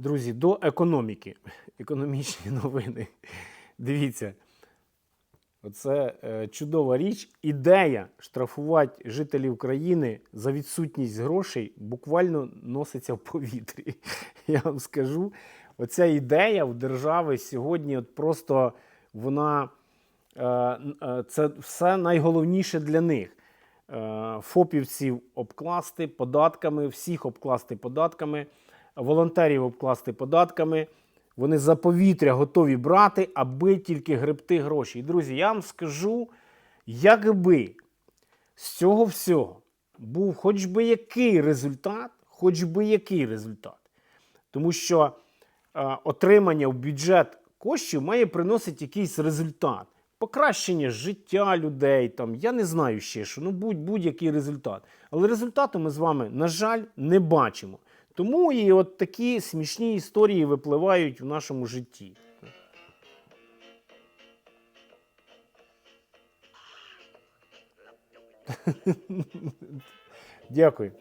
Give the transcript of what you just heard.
Друзі, до економіки. Економічні новини. Дивіться. Оце е, чудова річ. Ідея штрафувати жителів країни за відсутність грошей буквально носиться в повітрі. Я вам скажу, оця ідея в держави сьогодні от просто вона е, е, це все найголовніше для них. ФОПівців обкласти податками, всіх обкласти податками, волонтерів обкласти податками. Вони за повітря готові брати, аби тільки гребти гроші. І, друзі, я вам скажу, якби з цього всього був хоч би який результат, хоч би який результат. Тому що е, отримання в бюджет коштів має приносити якийсь результат. Покращення життя людей, там, я не знаю ще що, ну будь, будь-який результат. Але результату ми з вами, на жаль, не бачимо. Тому і от такі смішні історії випливають в нашому житті. Дякую.